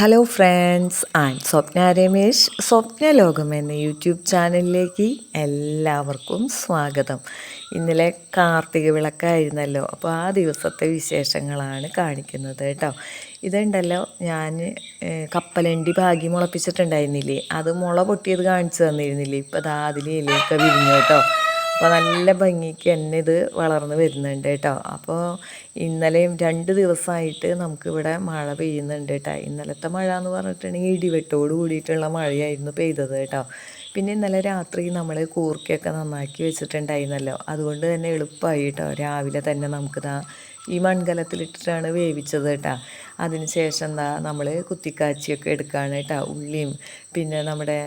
Hello friends and Swapna Ramesh Swapna ലോകം എന്ന YouTube ചാനലിലേക്ക് എല്ലാവർക്കും സ്വാഗതം. ഇന്നലെ കാർത്തിക വിളക്കായിരുന്നല്ലോ അപ്പോൾ ആ ദിവസത്തെ വിശേഷങ്ങളാണ് കാണിക്കുന്നത് കേട്ടോ. ഇതുണ്ടല്ലോ ഞാൻ കപ്പലണ്ടി ഭാഗ്യം മുളപ്പിച്ചിട്ടുണ്ടായിരുന്നില്ലേ? അത് മുള പൊട്ടിയത് കാണിച്ചു തന്നിരുന്നില്ലേ? ഇപ്പോൾ അതാ അതിൽ ഇലയൊക്കെ വിരിഞ്ഞു കേട്ടോ. അപ്പോൾ നല്ല ഭംഗിക്ക് തന്നെ ഇത് വളർന്ന് വരുന്നുണ്ട് കേട്ടോ. അപ്പോൾ ഇന്നലെയും രണ്ട് ദിവസമായിട്ട് നമുക്കിവിടെ മഴ പെയ്യുന്നുണ്ട് കേട്ടോ. ഇന്നലത്തെ മഴ എന്ന് പറഞ്ഞിട്ടുണ്ടെങ്കിൽ ഇടിവെട്ടോട് കൂടിയിട്ടുള്ള മഴയായിരുന്നു പെയ്തത് കേട്ടോ. പിന്നെ ഇന്നലെ രാത്രി നമ്മൾ കൂർക്കയൊക്കെ നന്നാക്കി വെച്ചിട്ടുണ്ടായിരുന്നല്ലോ. അതുകൊണ്ട് തന്നെ എളുപ്പമായി കേട്ടോ. രാവിലെ തന്നെ നമുക്കിതാ ഈ മൺകലത്തിലിട്ടിട്ടാണ് വേവിച്ചത് കേട്ടോ. അതിന് ശേഷം എന്താ നമ്മൾ കുത്തിക്കാച്ചിയൊക്കെ എടുക്കുകയാണ് കേട്ടോ. ഉള്ളിയും പിന്നെ നമ്മുടെ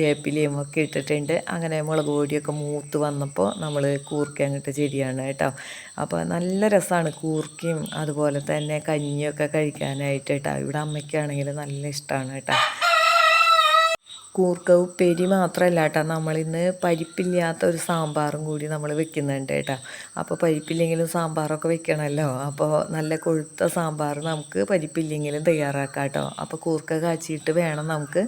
വേപ്പിലയും ഒക്കെ ഇട്ടിട്ടുണ്ട്. അങ്ങനെ മുളക് പൊടിയൊക്കെ മൂത്ത് വന്നപ്പോൾ നമ്മൾ കൂർക്ക അങ്ങോട്ട് ചെടിയാണ് കേട്ടോ. അപ്പോൾ നല്ല രസമാണ് കൂർക്കയും അതുപോലെ തന്നെ കഞ്ഞിയൊക്കെ കഴിക്കാനായിട്ട് കേട്ടോ. ഇവിടെ അമ്മയ്ക്കാണെങ്കിൽ നല്ല ഇഷ്ടമാണ് കേട്ടോ. കൂർക്ക ഉപ്പേരി മാത്രമല്ല കേട്ടോ. നമ്മളിന്ന് പരിപ്പില്ലാത്ത ഒരു സാമ്പാറും കൂടി നമ്മൾ വെക്കുന്നുണ്ട് കേട്ടോ. അപ്പോൾ പരിപ്പില്ലെങ്കിലും സാമ്പാറൊക്കെ വെക്കണമല്ലോ അപ്പോൾ നല്ല കൊഴുത്ത സാമ്പാർ നമുക്ക് പരിപ്പില്ലെങ്കിലും തയ്യാറാക്കാം കേട്ടോ. അപ്പോൾ കൂർക്ക കാച്ചിയിട്ട് വേണം നമുക്ക്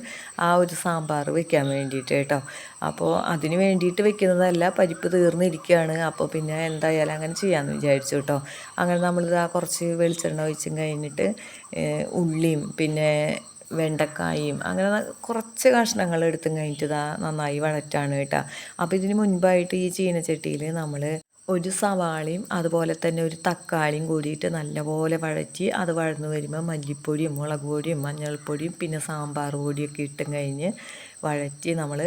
ആ ഒരു സാമ്പാർ വെക്കാൻ വേണ്ടിയിട്ട് കേട്ടോ. അപ്പോൾ അതിന് വേണ്ടിയിട്ട് വെക്കുന്നതല്ല പരിപ്പ് തീർന്നിരിക്കുകയാണ്. അപ്പോൾ പിന്നെ എന്തായാലും അങ്ങനെ ചെയ്യാമെന്ന് വിചാരിച്ചു കേട്ടോ. അങ്ങനെ നമ്മളിതാ കുറച്ച് വെളിച്ചെണ്ണ ഒഴിച്ചും കഴിഞ്ഞിട്ട് ഉള്ളിയും പിന്നെ വെണ്ടക്കായും അങ്ങനെ കുറച്ച് കഷ്ണങ്ങൾ എടുത്തും കഴിഞ്ഞിട്ട് ഇതാ നന്നായി വഴറ്റാണ് കേട്ടോ. അപ്പോൾ ഇതിന് മുൻപായിട്ട് ഈ ചീനച്ചട്ടിയിൽ നമ്മൾ ഒരു സവാളയും അതുപോലെ തന്നെ ഒരു തക്കാളിയും കൂടിയിട്ട് നല്ലപോലെ വഴറ്റി അത് വഴന്നു വരുമ്പോൾ മല്ലിപ്പൊടിയും മുളക് പൊടിയും മഞ്ഞൾപ്പൊടിയും പിന്നെ സാമ്പാർ പൊടിയൊക്കെ ഇട്ടും കഴിഞ്ഞ് വഴറ്റി നമ്മൾ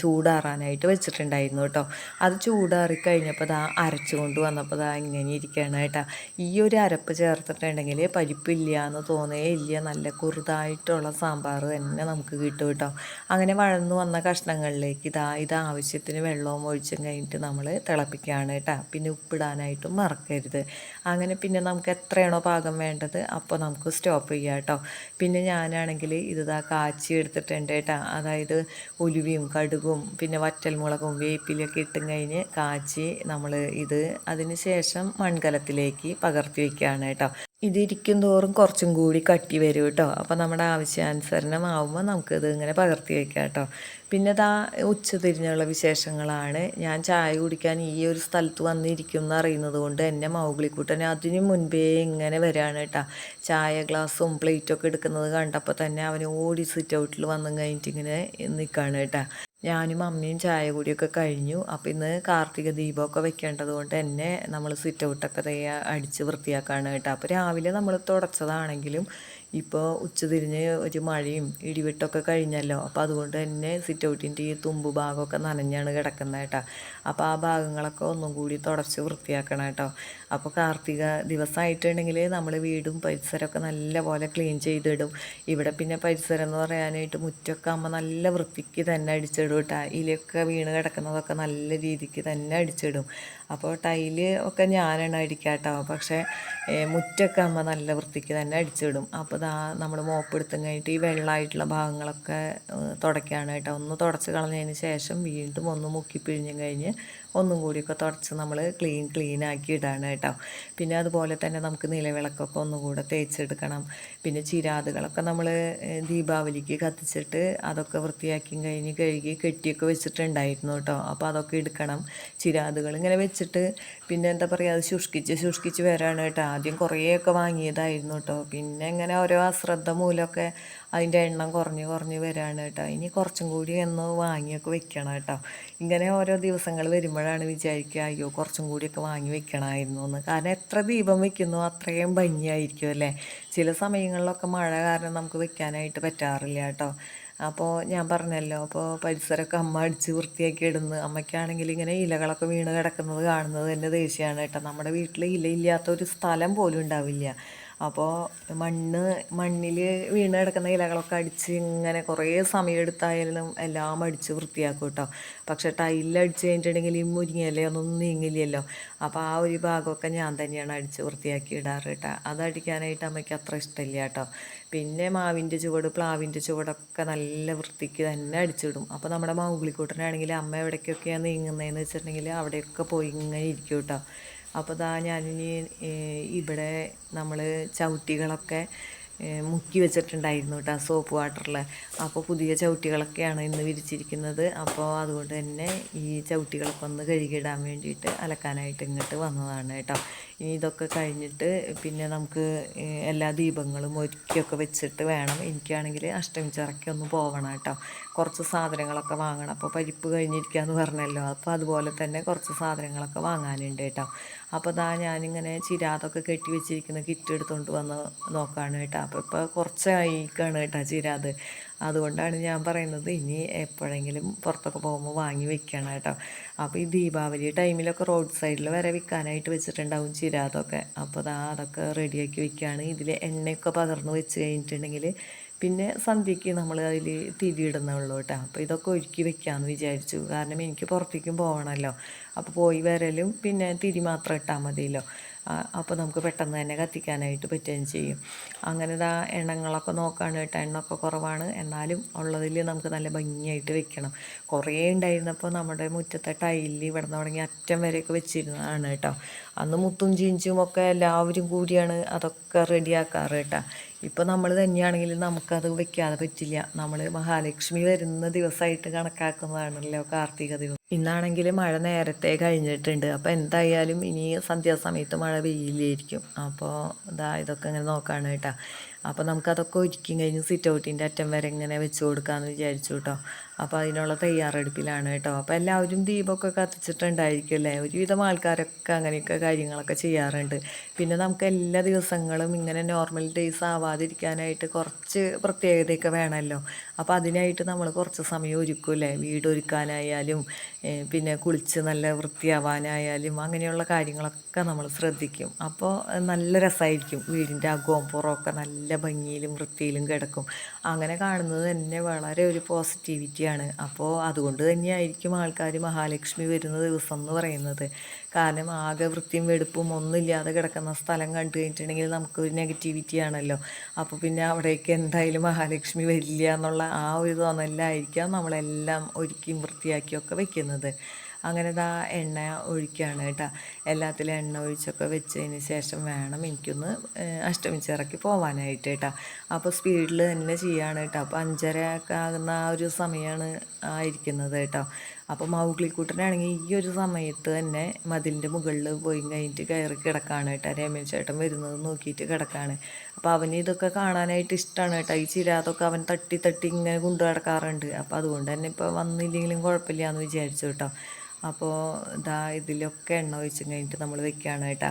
ചൂടാറാനായിട്ട് വെച്ചിട്ടുണ്ടായിരുന്നു കേട്ടോ. അത് ചൂടാറി കഴിഞ്ഞപ്പോൾ ദാ അരച്ചു കൊണ്ട് വന്നപ്പോൾ ദാ ഇങ്ങനെ ഇരിക്കുകയാണ് കേട്ടോ. ഈ ഒരു അരപ്പ് ചേർത്തിട്ടുണ്ടെങ്കിൽ പരിപ്പില്ല എന്ന് തോന്നേ ഇല്ല നല്ല കുറുതായിട്ടുള്ള സാമ്പാർ തന്നെ നമുക്ക് കിട്ടും കേട്ടോ. അങ്ങനെ വഴന്നു വന്ന കഷ്ണങ്ങളിലേക്ക് ഇതാ ഇത് ആവശ്യത്തിന് വെള്ളവും ഒഴിച്ചും കഴിഞ്ഞിട്ട് നമ്മൾ തിളപ്പിക്കുകയാണ് കേട്ടോ. പിന്നെ ഉപ്പിടാനായിട്ടും മറക്കരുത്. അങ്ങനെ പിന്നെ നമുക്ക് എത്രയാണോ പാകം വേണ്ടത് അപ്പോൾ നമുക്ക് സ്റ്റോപ്പ് ചെയ്യാം കേട്ടോ. പിന്നെ ഞാനാണെങ്കിൽ ഇത് കാച്ചി എടുത്തിട്ടുണ്ട് കേട്ടോ. അതായത് അതായത് ഉലുവയും കടുകും പിന്നെ വറ്റൽമുളകും വേപ്പിലൊക്കെ ഇട്ടും കഴിഞ്ഞ് കാച്ചി നമ്മൾ ഇത് അതിന് ശേഷം മൺകലത്തിലേക്ക് പകർത്തി വയ്ക്കുകയാണ് കേട്ടോ. ഇതിരിക്കും തോറും കുറച്ചും കൂടി കട്ടി വരും കേട്ടോ അപ്പോൾ നമ്മുടെ ആവശ്യാനുസരണമാവുമ്പോൾ നമുക്കിത് ഇങ്ങനെ പകർത്തി വയ്ക്കാം കേട്ടോ പിന്നെ ഇതാ ഉച്ചതിരിഞ്ഞുള്ള വിശേഷങ്ങളാണ്. ഞാൻ ചായ കുടിക്കാൻ ഈ ഒരു സ്ഥലത്ത് വന്നിരിക്കും എന്ന് അറിയുന്നത് കൊണ്ട് എന്നെ മൗഗ്ലിക്കൂട്ടൻ അതിന് മുൻപേ ഇങ്ങനെ വരികയാണ് കേട്ടോ ചായ ഗ്ലാസ്സും പ്ലേറ്റൊക്കെ എടുക്കുന്നത് കണ്ടപ്പോൾ തന്നെ അവന് ഓടി സിറ്റ് ഔട്ടിൽ വന്നു കഴിഞ്ഞിട്ട് ഇങ്ങനെ നിൽക്കുകയാണ് കേട്ടോ ഞാനും അമ്മയും ചായ കൂടിയൊക്കെ കഴിഞ്ഞു. അപ്പോൾ ഇന്ന് കാർത്തിക ദീപമൊക്കെ വെക്കേണ്ടത് കൊണ്ട് തന്നെ നമ്മൾ സിറ്റ് ഔട്ടൊക്കെ തയ്യാ അടിച്ച് വൃത്തിയാക്കാണ് കേട്ടോ. അപ്പോൾ രാവിലെ നമ്മൾ തുടച്ചതാണെങ്കിലും ഇപ്പോൾ ഉച്ചതിരിഞ്ഞ് ഒരു മഴയും ഇടിവെട്ടൊക്കെ കഴിഞ്ഞല്ലോ. അപ്പോൾ അതുകൊണ്ട് തന്നെ സിറ്റ് ഔട്ടിന്റെ ഈ തുമ്പ് ഭാഗമൊക്കെ നനഞ്ഞാണ് കിടക്കുന്നത് കേട്ടോ. അപ്പോൾ ആ ഭാഗങ്ങളൊക്കെ ഒന്നും കൂടി തുടച്ച് വൃത്തിയാക്കണം കേട്ടോ. അപ്പോൾ കാർത്തിക ദിവസമായിട്ടുണ്ടെങ്കിൽ നമ്മൾ വീടും പരിസരമൊക്കെ നല്ല പോലെ ക്ലീൻ ചെയ്തിടും. ഇവിടെ പിന്നെ പരിസരം എന്ന് പറയാനായിട്ട് മുറ്റൊക്കെ ആകുമ്പോൾ നല്ല വൃത്തിക്ക് തന്നെ അടിച്ചിടും കേട്ടോ ഇലയൊക്കെ വീണ് കിടക്കുന്നതൊക്കെ നല്ല രീതിക്ക് തന്നെ അടിച്ചിടും. അപ്പോൾ ടൈൽ ഒക്കെ ഞാനാണ് അടിക്കാട്ടോ. പക്ഷേ മുറ്റൊക്കെ ആകുമ്പോൾ നല്ല വൃത്തിക്ക് തന്നെ അടിച്ചിടും. അപ്പോൾ ദാ നമ്മൾ മോപ്പെടുത്തും കഴിഞ്ഞിട്ട് ഈ വെള്ളമായിട്ടുള്ള ഭാഗങ്ങളൊക്കെ തുടയ്ക്കുകയാണ് കേട്ടോ. ഒന്ന് തുടച്ച് കളഞ്ഞതിന് ശേഷം വീണ്ടും ഒന്ന് മുക്കി പിഴിഞ്ഞും കഴിഞ്ഞ് ഒന്നും കൂടിയൊക്കെ തുടച്ച് നമ്മൾ ക്ലീൻ ക്ലീൻ ആക്കി ഇടാണ് കേട്ടോ. പിന്നെ അതുപോലെ തന്നെ നമുക്ക് നിലവിളക്കൊക്കെ ഒന്നുകൂടെ തേച്ചെടുക്കണം. പിന്നെ ചിരാതുകളൊക്കെ നമ്മൾ ദീപാവലിക്ക് കത്തിച്ചിട്ട് അതൊക്കെ വൃത്തിയാക്കി കഴിഞ്ഞ് കഴുകി കെട്ടിയൊക്കെ വെച്ചിട്ടുണ്ടായിരുന്നു കേട്ടോ. അപ്പോൾ അതൊക്കെ എടുക്കണം. ചിരാതുകൾ ഇങ്ങനെ വെച്ചിട്ട് പിന്നെ എന്താ പറയുക അത് ശുഷ്കിച്ച് ശുഷ്കിച്ച് വരാണ് കേട്ടോ. ആദ്യം കുറേയൊക്കെ വാങ്ങിയതായിരുന്നു കേട്ടോ. പിന്നെ ഇങ്ങനെ ഓരോ അശ്രദ്ധ മൂലമൊക്കെ അതിന്റെ എണ്ണം കുറഞ്ഞ് കുറഞ്ഞ് വരാണ് കേട്ടോ. ഇനി കുറച്ചും കൂടി ഒന്ന് വാങ്ങിയൊക്കെ വെക്കണം കേട്ടോ. ഇങ്ങനെ ഓരോ ദിവസങ്ങൾ വരുമ്പോഴാണ് വിചാരിക്കുക അയ്യോ കുറച്ചും കൂടിയൊക്കെ വാങ്ങി വെക്കണമായിരുന്നു എന്ന്. കാരണം എത്ര ദീപം വെക്കുന്നു അത്രയും ഭംഗിയായിരിക്കും അല്ലേ? ചില സമയങ്ങളിലൊക്കെ മഴ കാരണം നമുക്ക് വെക്കാനായിട്ട് പറ്റാറില്ല കേട്ടോ. അപ്പോൾ ഞാൻ പറഞ്ഞല്ലോ അപ്പോൾ പരിസരമൊക്കെ അമ്മ അടിച്ച് വൃത്തിയാക്കി ഇടുന്ന്. അമ്മയ്ക്കാണെങ്കിൽ ഇങ്ങനെ ഇലകളൊക്കെ വീണ് കിടക്കുന്നത് കാണുന്നത് തന്നെ ദേഷ്യമാണ് കേട്ടോ. നമ്മുടെ വീട്ടിൽ ഇലയില്ലാത്ത ഒരു സ്ഥലം പോലും ഉണ്ടാവില്ല. അപ്പോൾ മണ്ണ് മണ്ണിൽ വീണ് കിടക്കുന്ന ഇലകളൊക്കെ അടിച്ച് ഇങ്ങനെ കുറേ സമയം എടുത്തായാലും എല്ലാം അടിച്ച് വൃത്തിയാക്കും കേട്ടോ പക്ഷെ ടൈലിൽ അടിച്ച് കഴിഞ്ഞിട്ടുണ്ടെങ്കിൽ ഈ മുരിങ്ങയിലൊന്നും നീങ്ങില്ലല്ലോ. അപ്പോൾ ആ ഒരു ഭാഗമൊക്കെ ഞാൻ തന്നെയാണ് അടിച്ച് വൃത്തിയാക്കി ഇടാറ് കേട്ടോ അതടിക്കാനായിട്ട് അമ്മയ്ക്ക് അത്ര ഇഷ്ടമില്ല കേട്ടോ പിന്നെ മാവിന്റെ ചുവട് പ്ലാവിന്റെ ചുവടൊക്കെ നല്ല വൃത്തിക്ക് തന്നെ അടിച്ചിടും. അപ്പോൾ നമ്മുടെ മൗഗ്ലിക്കൂട്ടനാണെങ്കിൽ അമ്മ എവിടേക്കൊക്കെയാണ് നീങ്ങുന്നതെന്ന് വെച്ചിട്ടുണ്ടെങ്കിൽ അവിടെയൊക്കെ പോയി ഇങ്ങനെ ഇരിക്കും കേട്ടോ അപ്പോൾ ദാ ഞാനിനി ഇവിടെ നമ്മൾ ചവിട്ടികളൊക്കെ മുക്കി വെച്ചിട്ടുണ്ടായിരുന്നു കേട്ടോ സോപ്പ് വാട്ടറിൽ അപ്പോൾ പുതിയ ചവിട്ടികളൊക്കെയാണ് ഇന്ന് വിരിച്ചിരിക്കുന്നത്. അപ്പോൾ അതുകൊണ്ട് തന്നെ ഈ ചവിട്ടികളൊക്കെ ഒന്ന് കഴുകിയിടാൻ വേണ്ടിയിട്ട് അലക്കാനായിട്ട് ഇങ്ങോട്ട് വന്നതാണ് കേട്ടോ ഇനി ഇതൊക്കെ കഴിഞ്ഞിട്ട് പിന്നെ നമുക്ക് എല്ലാ ദീപങ്ങളും ഒരുക്കിയൊക്കെ വെച്ചിട്ട് വേണം. എനിക്കാണെങ്കിൽ അഷ്ടമിച്ചിറക്കി ഒന്ന് പോകണം കേട്ടോ കുറച്ച് സാധനങ്ങളൊക്കെ വാങ്ങണം. അപ്പോൾ പരിപ്പ് കഴിഞ്ഞിരിക്കുക എന്ന് പറഞ്ഞല്ലോ. അപ്പോൾ അതുപോലെ തന്നെ കുറച്ച് സാധനങ്ങളൊക്കെ വാങ്ങാനുണ്ട് കേട്ടോ അപ്പോൾ ദാ ഞാനിങ്ങനെ ചിരാതൊക്കെ കെട്ടി വെച്ചിരിക്കുന്ന. കിറ്റ് എടുത്തുകൊണ്ട് വന്ന് നോക്കുകയാണ് കേട്ടോ. അപ്പോൾ ഇപ്പോൾ കുറച്ചായിക്കാണ് കേട്ടോ ചിരാത്. അതുകൊണ്ടാണ് ഞാൻ പറയുന്നത് ഇനി എപ്പോഴെങ്കിലും പുറത്തൊക്കെ പോകുമ്പോൾ വാങ്ങി വെക്കണം കേട്ടോ. അപ്പോൾ ഈ ദീപാവലി ടൈമിലൊക്കെ റോഡ് സൈഡിൽ വരെ വിൽക്കാനായിട്ട് വെച്ചിട്ടുണ്ടാവും ചിരാതൊക്കെ. അപ്പോൾ ദാ അതൊക്കെ റെഡിയാക്കി വെക്കുകയാണ് ഇതിൽ എണ്ണയൊക്കെ പകർന്ന് വെച്ച് കഴിഞ്ഞിട്ടുണ്ടെങ്കിൽ പിന്നെ സന്ധ്യയ്ക്ക് നമ്മൾ അതിൽ തിരിയിടുന്നുള്ളൂ കേട്ടോ. അപ്പോൾ ഇതൊക്കെ ഒരുക്കി വെക്കാമെന്ന് വിചാരിച്ചു. കാരണം എനിക്ക് പുറത്തേക്കും പോകണമല്ലോ അപ്പോൾ പോയി വരലും പിന്നെ തിരി മാത്രം ഇട്ടാൽ മതിയല്ലോ. അപ്പോൾ നമുക്ക് പെട്ടെന്ന് തന്നെ കത്തിക്കാനായിട്ട് പറ്റുകയും ചെയ്യും. അങ്ങനെ ഇതാ എണ്ണങ്ങളൊക്കെ നോക്കുകയാണ് കേട്ടോ. എണ്ണൊക്കെ കുറവാണ്. എന്നാലും ഉള്ളതിൽ നമുക്ക് നല്ല ഭംഗിയായിട്ട് വെക്കണം. കുറേ ഉണ്ടായിരുന്നപ്പോൾ നമ്മുടെ മുറ്റത്തെ ടൈലിൽ ഇവിടെ നിന്ന് തുടങ്ങി അറ്റം വരെയൊക്കെ വെച്ചിരുന്നതാണ് കേട്ടോ. അന്ന് മുത്തും ചീഞ്ചും ഒക്കെ എല്ലാവരും കൂടിയാണ് അതൊക്കെ റെഡിയാക്കാറ് കേട്ടോ. ഇപ്പോൾ നമ്മൾ തന്നെയാണെങ്കിൽ നമുക്കത് വെക്കാതെ പറ്റില്ല. നമ്മൾ മഹാലക്ഷ്മി വരുന്ന ദിവസമായിട്ട് കണക്കാക്കുന്നതാണല്ലോ കാർത്തിക ദിവസം. ഇന്നാണെങ്കിൽ മഴ നേരത്തെ കഴിഞ്ഞിട്ടുണ്ട്. അപ്പോൾ എന്തായാലും ഇനി സന്ധ്യാസമയത്ത് മഴ പെയ്യില്ലായിരിക്കും. അപ്പോൾ ഇതാ ഇതൊക്കെ ഇങ്ങനെ നോക്കാണ് കേട്ടോ. അപ്പോൾ നമുക്കതൊക്കെ ഒരുക്കും കഴിഞ്ഞ് സിറ്റ് ഔട്ടിന്റെ അറ്റം വരെ ഇങ്ങനെ വെച്ച് കൊടുക്കാമെന്ന് വിചാരിച്ചു കേട്ടോ അപ്പോൾ അതിനുള്ള തയ്യാറെടുപ്പിലാണ് കേട്ടോ. അപ്പോൾ എല്ലാവരും ദീപമൊക്കെ കത്തിച്ചിട്ടുണ്ടായിരിക്കും അല്ലേ? ഒരുവിധം ആൾക്കാരൊക്കെ അങ്ങനെയൊക്കെ കാര്യങ്ങളൊക്കെ ചെയ്യാറുണ്ട്. പിന്നെ നമുക്ക് എല്ലാ ദിവസങ്ങളും ഇങ്ങനെ നോർമൽ ഡേയ്സ് ആവാതിരിക്കാനായിട്ട് കുറച്ച് പ്രത്യേകതയൊക്കെ വേണമല്ലോ. അപ്പോൾ അതിനായിട്ട് നമ്മൾ കുറച്ച് സമയം ഒരുക്കുമല്ലേ വീട് ഒരുക്കാനായാലും പിന്നെ കുളിച്ച് നല്ല വൃത്തിയാവാനായാലും അങ്ങനെയുള്ള കാര്യങ്ങളൊക്കെ നമ്മൾ ശ്രദ്ധിക്കും. അപ്പോൾ നല്ല രസമായിരിക്കും വീടിന്റെ അകവും പുറമൊക്കെ നല്ല ഭംഗിയിലും വൃത്തിയിലും കിടക്കും. അങ്ങനെ കാണുന്നത് തന്നെ വളരെ ഒരു പോസിറ്റിവിറ്റിയാണ് അപ്പോൾ അതുകൊണ്ട് തന്നെയായിരിക്കും ആൾക്കാർ മഹാലക്ഷ്മി വരുന്ന ദിവസം എന്ന് പറയുന്നത്. കാരണം ആകെ വൃത്തിയും വെടുപ്പും ഒന്നുമില്ലാതെ കിടക്കുന്ന സ്ഥലം കണ്ടു കഴിഞ്ഞിട്ടുണ്ടെങ്കിൽ നമുക്കൊരു നെഗറ്റിവിറ്റി ആണല്ലോ. അപ്പോൾ പിന്നെ അവിടേക്ക് എന്തായാലും മഹാലക്ഷ്മി വരില്ല എന്നുള്ള ആ ഒരു തോന്നലായിരിക്കാം നമ്മളെല്ലാം ഒരുക്കിയും വൃത്തിയാക്കിയൊക്കെ വെക്കുന്നത്. അങ്ങനെ ഇതാ എണ്ണ ഒഴിക്കുകയാണ് കേട്ടോ. എല്ലാത്തിലും എണ്ണ ഒഴിച്ചൊക്കെ വെച്ചതിന് ശേഷം വേണം എനിക്കൊന്ന് അഷ്ടമിച്ചിറക്കി പോകാനായിട്ട് കേട്ടോ. അപ്പോൾ സ്പീഡിൽ തന്നെ ചെയ്യാണ് കേട്ടോ. അപ്പോൾ അഞ്ചര ഒക്കെ ആകുന്ന ആ ഒരു സമയമാണ് ആയിരിക്കുന്നത് കേട്ടോ. അപ്പോൾ മൗഗ്ലിക്കൂട്ടനാണെങ്കിൽ ഈ ഒരു സമയത്ത് തന്നെ മതിലിന്റെ മുകളിൽ പോയി കഴിഞ്ഞിട്ട് കയറി കിടക്കാണ് കേട്ടോ. രമേശ് ചേട്ടൻ വരുന്നത് നോക്കിയിട്ട് കിടക്കാണ്. അപ്പോൾ അവന് ഇതൊക്കെ കാണാനായിട്ട് ഇഷ്ടമാണ് കേട്ടോ. ഈ ചിരാതൊക്കെ അവൻ തട്ടി തട്ടി ഇങ്ങനെ കൊണ്ടു കിടക്കാറുണ്ട് അപ്പോൾ അതുകൊണ്ട് തന്നെ ഇപ്പോൾ വന്നില്ലെങ്കിലും കുഴപ്പമില്ല എന്ന് വിചാരിച്ചു കേട്ടോ. അപ്പോൾ ഇതാ ഇതിലൊക്കെ എണ്ണ ഒഴിച്ച് കഴിഞ്ഞിട്ട് നമ്മൾ വെക്കുകയാണ് കേട്ടോ.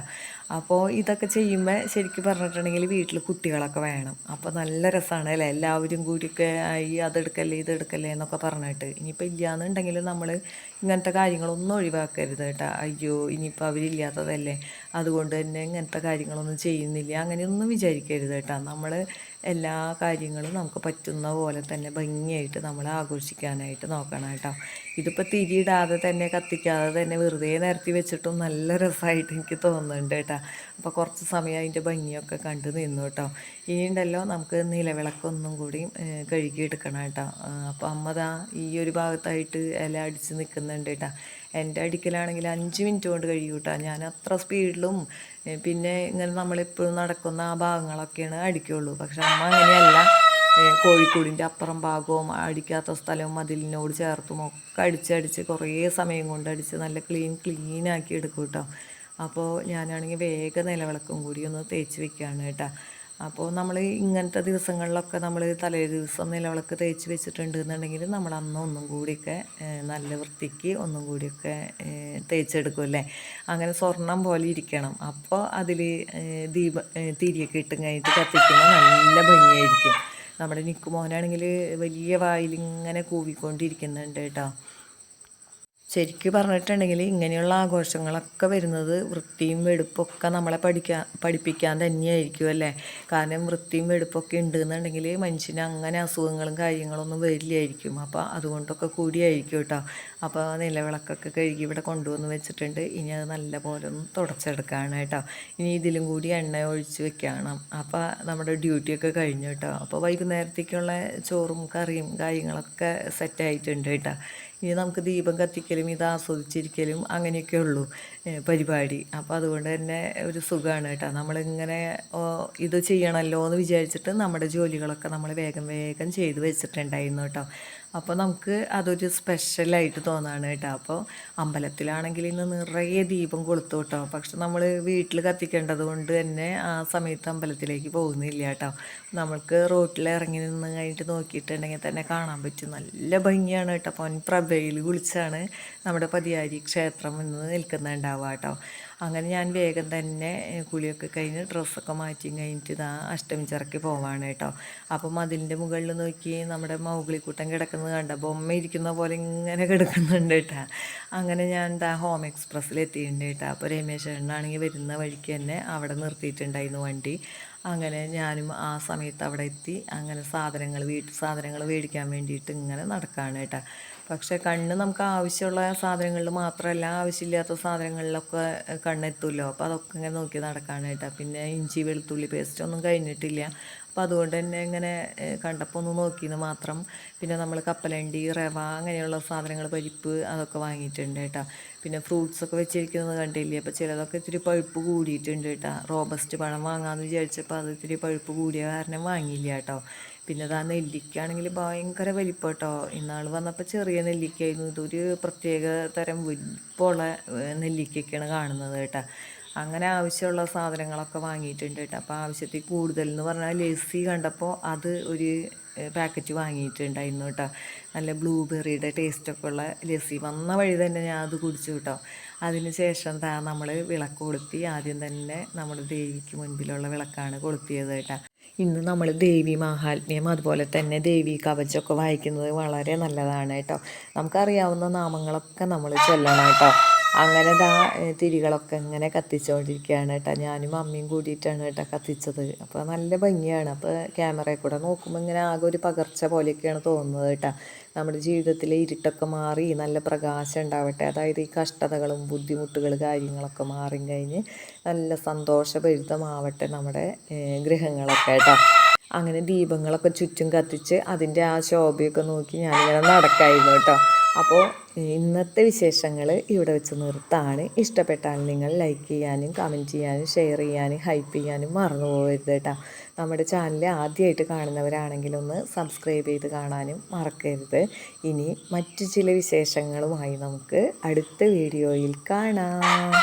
അപ്പോൾ ഇതൊക്കെ ചെയ്യുമ്പോൾ ശരിക്കും പറഞ്ഞിട്ടുണ്ടെങ്കിൽ വീട്ടിൽ കുട്ടികളൊക്കെ വേണം. അപ്പോൾ നല്ല രസമാണ് അല്ലേ? എല്ലാവരും കൂടിയൊക്കെ ഈ അതെടുക്കല്ലേ ഇതെടുക്കല്ലേ എന്നൊക്കെ പറഞ്ഞിട്ട്. ഇനിയിപ്പോൾ ഇല്ലയെന്നുണ്ടെങ്കിൽ നമ്മൾ ഇങ്ങനത്തെ കാര്യങ്ങളൊന്നും ഒഴിവാക്കരുത് കേട്ടോ. അയ്യോ ഇനിയിപ്പോൾ അവരില്ലാത്തതല്ലേ? അതുകൊണ്ട് തന്നെ ഇങ്ങനത്തെ കാര്യങ്ങളൊന്നും ചെയ്യുന്നില്ല. അങ്ങനെയൊന്നും വിചാരിക്കരുത് കേട്ടോ. നമ്മൾ എല്ലാ കാര്യങ്ങളും നമുക്ക് പറ്റുന്ന പോലെ തന്നെ ഭംഗിയായിട്ട് നമ്മൾ ആഘോഷിക്കാനായിട്ട് നോക്കണം കേട്ടോ. ഇതിപ്പോൾ തിരിയിടാതെ തന്നെ കത്തിക്കാതെ തന്നെ വെറുതെ നിരത്തി വെച്ചിട്ടും നല്ല രസമായിട്ട് എനിക്ക് തോന്നുന്നുണ്ട് കേട്ടോ. അപ്പോൾ കുറച്ച് സമയം അതിന്റെ ഭംഗിയൊക്കെ കണ്ട് നിന്നു കേട്ടോ. ഇനിയുണ്ടല്ലോ നമുക്ക് നിലവിളക്കൊന്നും കൂടി കഴുകിയെടുക്കണം കേട്ടോ. അപ്പോൾ അമ്മതാ ഈ ഒരു ഭാഗത്തായിട്ട് ഇല അടിച്ച് നിൽക്കുന്നുണ്ട് കേട്ടോ. എന്റെ അടിക്കലാണെങ്കിൽ അഞ്ച് മിനിറ്റ് കൊണ്ട് കഴിയും കേട്ടോ. ഞാൻ അത്ര സ്പീഡിലും പിന്നെ ഇങ്ങനെ നമ്മളെപ്പോഴും നടക്കുന്ന ആ ഭാഗങ്ങളൊക്കെയാണ് അടിക്കുള്ളൂ. പക്ഷെ അമ്മ അങ്ങനെയല്ല. കോഴിക്കോടിന്റെ അപ്പുറം ഭാഗവും അടിക്കാത്ത സ്ഥലവും മതിലിനോട് ചേർത്തും ഒക്കെ അടിച്ചടിച്ച് കുറേ സമയം കൊണ്ട് അടിച്ച് നല്ല ക്ലീൻ ക്ലീൻ ആക്കി എടുക്കും കേട്ടോ. അപ്പോൾ ഞാനാണെങ്കിൽ വേഗം നിലവിളക്കും കൂടി ഒന്ന് തേച്ച് വെക്കുകയാണ് കേട്ടോ. അപ്പോൾ നമ്മൾ ഇങ്ങനത്തെ ദിവസങ്ങളിലൊക്കെ നമ്മൾ തലേ ദിവസം നിലവിളക്ക് തേച്ച് വെച്ചിട്ടുണ്ട് എന്നുണ്ടെങ്കിൽ നമ്മൾ അന്ന് ഒന്നും കൂടിയൊക്കെ നല്ല വൃത്തിക്ക് ഒന്നും കൂടിയൊക്കെ തേച്ചെടുക്കും അല്ലേ? അങ്ങനെ സ്വർണം പോലെ ഇരിക്കണം. അപ്പോൾ അതിൽ ദീപ തിരിയൊക്കെ ഇട്ടും കഴിഞ്ഞിട്ട് കത്തിക്കുമ്പോൾ നല്ല ഭംഗിയായിരിക്കും. നമ്മുടെ നിക്കുമോനാണെങ്കിൽ വലിയ വായിലിങ്ങനെ കൂവിക്കൊണ്ടിരിക്കുന്നുണ്ട് കേട്ടോ. ശരിക്കും പറഞ്ഞിട്ടുണ്ടെങ്കിൽ ഇങ്ങനെയുള്ള ആഘോഷങ്ങളൊക്കെ വരുന്നത് വൃത്തിയും വെടുപ്പൊക്കെ നമ്മളെ പഠിക്കാൻ പഠിപ്പിക്കാൻ തന്നെയായിരിക്കും അല്ലേ? കാരണം വൃത്തിയും വെടുപ്പൊക്കെ ഉണ്ടെന്നുണ്ടെങ്കിൽ മനുഷ്യന് അങ്ങനെ അസുഖങ്ങളും കാര്യങ്ങളൊന്നും വരില്ലായിരിക്കും. അപ്പോൾ അതുകൊണ്ടൊക്കെ കൂടിയായിരിക്കും കേട്ടോ. അപ്പോൾ നിലവിളക്കൊക്കെ കഴുകി ഇവിടെ കൊണ്ടുവന്ന് വെച്ചിട്ടുണ്ട്. ഇനി അത് നല്ല പോലെ ഒന്ന് തുടച്ചെടുക്കുകയാണ് കേട്ടോ. ഇനി ഇതിലും കൂടി എണ്ണ ഒഴിച്ച് വെക്കണം. അപ്പോൾ നമ്മുടെ ഡ്യൂട്ടിയൊക്കെ കഴിഞ്ഞു കേട്ടോ. അപ്പോൾ വൈകുന്നേരത്തേക്കുള്ള ചോറും കറിയും കാര്യങ്ങളൊക്കെ സെറ്റായിട്ടുണ്ട് കേട്ടോ. ഇനി നമുക്ക് ദീപം കത്തിക്കലും ഇത് ആസ്വദിച്ചിരിക്കലും അങ്ങനെയൊക്കെ ഉള്ളൂ പരിപാടി. അപ്പോൾ അതുകൊണ്ട് തന്നെ ഒരു സുഖമാണ് കേട്ടോ. നമ്മളിങ്ങനെ ഇത് ചെയ്യണമല്ലോ എന്ന് വിചാരിച്ചിട്ട് നമ്മുടെ ജോലികളൊക്കെ നമ്മൾ വേഗം വേഗം ചെയ്ത് വെച്ചിട്ടുണ്ടായിരുന്നു കേട്ടോ. അപ്പോൾ നമുക്ക് അതൊരു സ്പെഷ്യലായിട്ട് തോന്നാണ് കേട്ടോ. അപ്പോൾ അമ്പലത്തിലാണെങ്കിൽ ഇന്ന് നിറയെ ദീപം കൊളുത്തു കേട്ടോ. പക്ഷെ നമ്മൾ വീട്ടിൽ കത്തിക്കേണ്ടത് കൊണ്ട് തന്നെ ആ സമയത്ത് അമ്പലത്തിലേക്ക് പോകുന്നില്ല കേട്ടോ. നമുക്ക് റോട്ടിൽ ഇറങ്ങി നിന്ന് കഴിഞ്ഞിട്ട് നോക്കിയിട്ടുണ്ടെങ്കിൽ തന്നെ കാണാൻ പറ്റും. നല്ല ഭംഗിയാണ് കേട്ടോ. പൊൻ പ്രഭയിൽ കുളിച്ചാണ് നമ്മുടെ പതിയാരി ക്ഷേത്രം ഇന്ന് നിൽക്കുന്നുണ്ടാവുക കേട്ടോ. അങ്ങനെ ഞാൻ വേഗം തന്നെ കുളിയൊക്കെ കഴിഞ്ഞ് ഡ്രസ്സൊക്കെ മാറ്റി കഴിഞ്ഞിട്ട് ഇതാ അഷ്ടമിച്ചിറക്കി പോവാണ് കേട്ടോ. അപ്പം അതിന്റെ മുകളിൽ നോക്കി നമ്മുടെ മൗഗ്ലിക്കൂട്ടം കിടക്കുന്നത് കണ്ട? ബൊമ്മ ഇരിക്കുന്ന പോലെ ഇങ്ങനെ കിടക്കുന്നുണ്ട് കേട്ടോ. അങ്ങനെ ഞാൻ എന്താ ഹോം എക്സ്പ്രസ്സിൽ എത്തിയിട്ടുണ്ട് കേട്ടോ. അപ്പോൾ രമേശ് ചേട്ടനാണെങ്കിൽ വരുന്ന വഴിക്ക് തന്നെ അവിടെ നിർത്തിയിട്ടുണ്ടായിരുന്നു വണ്ടി. അങ്ങനെ ഞാനും ആ സമയത്ത് അവിടെ എത്തി. അങ്ങനെ സാധനങ്ങൾ വീട്ടു സാധനങ്ങൾ മേടിക്കാൻ വേണ്ടിയിട്ട് ഇങ്ങനെ നടക്കുകയാണ് കേട്ടോ. പക്ഷേ കണ്ണ് നമുക്ക് ആവശ്യമുള്ള സാധനങ്ങളിൽ മാത്രമല്ല ആവശ്യമില്ലാത്ത സാധനങ്ങളിലൊക്കെ കണ്ണെത്തുമല്ലോ. അപ്പോൾ അതൊക്കെ ഇങ്ങനെ നോക്കി നടക്കുകയാണ് കേട്ടോ. പിന്നെ ഇഞ്ചി വെളുത്തുള്ളി പേസ്റ്റ് ഒന്നും കഴിഞ്ഞിട്ടില്ല. അപ്പോൾ അതുകൊണ്ട് തന്നെ ഇങ്ങനെ കണ്ടപ്പോൾ ഒന്ന് നോക്കിയെന്ന് മാത്രം. പിന്നെ നമ്മൾ കപ്പലണ്ടി റവ അങ്ങനെയുള്ള സാധനങ്ങൾ പരിപ്പ് അതൊക്കെ വാങ്ങിയിട്ടുണ്ട് കേട്ടോ. പിന്നെ ഫ്രൂട്ട്സൊക്കെ വെച്ചിരിക്കുന്നത് കണ്ടില്ലേ? അപ്പോൾ ചിലതൊക്കെ ഇത്തിരി പഴുപ്പ് കൂടിയിട്ടുണ്ട് കേട്ടോ. റോബസ്റ്റ് പഴം വാങ്ങാമെന്ന് വിചാരിച്ചപ്പോൾ അത് ഇത്തിരി പഴുപ്പ് കൂടിയ കാരണം വാങ്ങിയില്ല കേട്ടോ. പിന്നെ ഇതാ നെല്ലിക്കാണെങ്കിൽ ഭയങ്കര വലിപ്പം കേട്ടോ ഇന്നാൾ വന്നപ്പോൾ ചെറിയ നെല്ലിക്കയായിരുന്നു. ഇതൊരു പ്രത്യേക തരം വലിപ്പമുള്ള നെല്ലിക്കയൊക്കെയാണ് കാണുന്നത് കേട്ടോ. അങ്ങനെ ആവശ്യമുള്ള സാധനങ്ങളൊക്കെ വാങ്ങിയിട്ടുണ്ട് കേട്ടോ. അപ്പോൾ ആവശ്യത്തിൽ കൂടുതൽ എന്ന് പറഞ്ഞാൽ ലസ്സി കണ്ടപ്പോൾ അത് ഒരു പാക്കറ്റ് വാങ്ങിയിട്ടുണ്ടായിരുന്നു കേട്ടോ. നല്ല ബ്ലൂബെറിയുടെ ടേസ്റ്റൊക്കെ ഉള്ള ലസ്സി. വന്ന വഴി തന്നെ ഞാൻ അത് കുടിച്ചു കേട്ടോ. അതിന് ശേഷം താ നമ്മൾ വിളക്ക് കൊളുത്തി. ആദ്യം തന്നെ നമ്മുടെ ദേവിക്ക് മുൻപിലുള്ള വിളക്കാണ് കൊളുത്തിയത് കേട്ടോ. ഇന്ന് നമ്മൾ ദേവി മാഹാത്മ്യം അതുപോലെ തന്നെ ദേവി കവചമൊക്കെ വായിക്കുന്നത് വളരെ നല്ലതാണ് കേട്ടോ. നമുക്കറിയാവുന്ന നാമങ്ങളൊക്കെ നമ്മൾ ചൊല്ലണം കേട്ടോ. അങ്ങനെ ദാ തിരികളൊക്കെ ഇങ്ങനെ കത്തിച്ചുകൊണ്ടിരിക്കുകയാണ് കേട്ടോ. ഞാനും അമ്മയും കൂടിയിട്ടാണ് കേട്ടോ കത്തിച്ചത്. അപ്പോൾ നല്ല ഭംഗിയാണ്. അപ്പോൾ ക്യാമറയിൽ കൂടെ നോക്കുമ്പോൾ ഇങ്ങനെ ആകെ ഒരു പകർച്ച പോലെയൊക്കെയാണ് തോന്നുന്നത് കേട്ടോ. നമ്മുടെ ജീവിതത്തിലെ ഇരുട്ടൊക്കെ മാറി നല്ല പ്രകാശം ഉണ്ടാവട്ടെ. അതായത് ഈ കഷ്ടതകളും ബുദ്ധിമുട്ടുകൾ കാര്യങ്ങളൊക്കെ മാറി കഴിഞ്ഞ് നല്ല സന്തോഷഭരിതമാവട്ടെ നമ്മുടെ ഗൃഹങ്ങളൊക്കെ കേട്ടോ. അങ്ങനെ ദീപങ്ങളൊക്കെ ചുറ്റും കത്തിച്ച് അതിന്റെ ആ ശോഭയൊക്കെ നോക്കി ഞാനിങ്ങനെ നടക്കായിരുന്നു കേട്ടോ. അപ്പോൾ ഇന്നത്തെ വിശേഷങ്ങൾ ഇവിടെ വെച്ച് നിർത്താണ്. ഇഷ്ടപ്പെട്ടാൽ നിങ്ങൾ ലൈക്ക് ചെയ്യാനും കമന്റ് ചെയ്യാനും ഷെയർ ചെയ്യാനും ഹൈപ്പ് ചെയ്യാനും മറന്നു പോകരുത് കേട്ടോ. നമ്മുടെ ചാനൽ ആദ്യമായിട്ട് കാണുന്നവരാണെങ്കിൽ ഒന്ന് സബ്സ്ക്രൈബ് ചെയ്ത് കാണാനും മറക്കരുത്. ഇനി മറ്റു ചില വിശേഷങ്ങളുമായി നമുക്ക് അടുത്ത വീഡിയോയിൽ കാണാം.